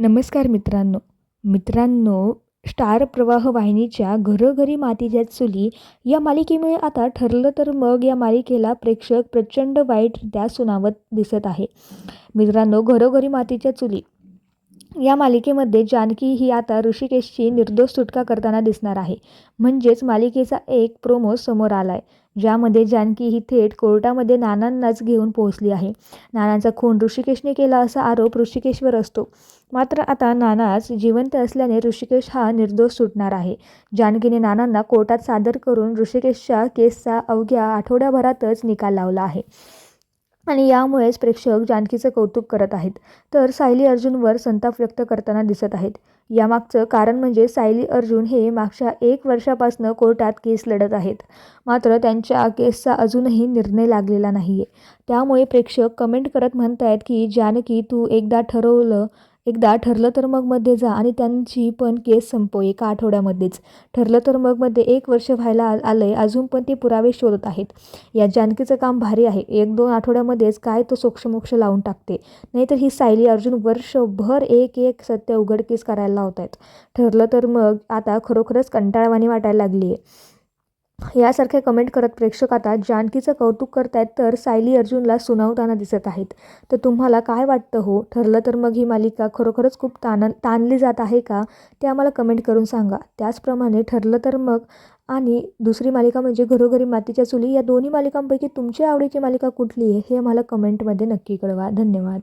नमस्कार मित्रांनो. मित्रांनो स्टार प्रवाह वाहिनीच्या घरोघरी मातीच्या चुली या मालिकेमुळे आता ठरलं तर मग या मालिकेला प्रेक्षक प्रचंड वाईटरित्या सुनावत दिसत आहे. मित्रांनो घरोघरी मातीच्या चुली. या मालिकेमध्ये जानकी ही आता ऋषिकेशची निर्दोष सुटका करताना दिसणार आहे. म्हणजेच मालिकेचा एक प्रोमो समोर आला आहे ज्यामध्ये जानकी ही थेट कोर्टामध्ये नानांनाच घेऊन पोहोचली आहे. नानांचा खून ऋषिकेशने केला असा आरोप ऋषिकेशवर असतो. मात्र आता नानाच जिवंत असल्याने ऋषिकेश हा निर्दोष सुटणार आहे. जानकीने नानांना कोर्टात सादर करून ऋषिकेशच्या केसचा अवघ्या आठवड्याभरातच निकाल लावला आहे. आणि यामुळेच प्रेक्षक जानकीचं कौतुक करत आहेत. तर सायली अर्जुनवर संताप व्यक्त करताना दिसत आहेत. यामागचं कारण म्हणजे सायली अर्जुन हे मागच्या एक वर्षापासून कोर्टात केस लढत आहेत. मात्र त्यांच्या केसचा अजूनही निर्णय लागलेला नाही आहे त्यामुळे प्रेक्षक कमेंट करत म्हणत आहेत की जानकी तू एकदा ठरवलं एकदा ठरलं तर मग मध्ये जा आणि त्यांची पण केस संपव एका आठवड्यामध्येच. ठरलं तर मग मध्ये एक वर्ष व्हायला आ आलं आहे अजून पण ते पुरावे शोधत आहेत. या जानकीचं काम भारी आहे. एक दोन आठवड्यामध्येच काय तो सोक्षमोक्ष लावून टाकते. नाहीतर ही सायली अर्जुन वर्षभर एक एक सत्य उघडकीस करायला लावत आहेत ठरलं तर मग आता खरोखरच कंटाळवाणी वाटायला लागली आहे यासारखे कमेंट करत प्रेक्षक आता जानकीचं कौतुक करतायत तर सायली अर्जुनला सुनावताना दिसत आहेत. तर तुम्हाला काय वाटतं हो? ठरलं तर मग ही मालिका खरोखरच खूप ताण ताणली जात आहे का? ते आम्हाला कमेंट करून सांगा. त्याचप्रमाणे ठरलं तर मग आणि दुसरी मालिका म्हणजे घरोघरी मातीच्या चुली. या दोन्ही मालिकांपैकी तुमची आवडीची मालिका कुठली आहे हे आम्हाला कमेंटमध्ये नक्की कळवा. धन्यवाद.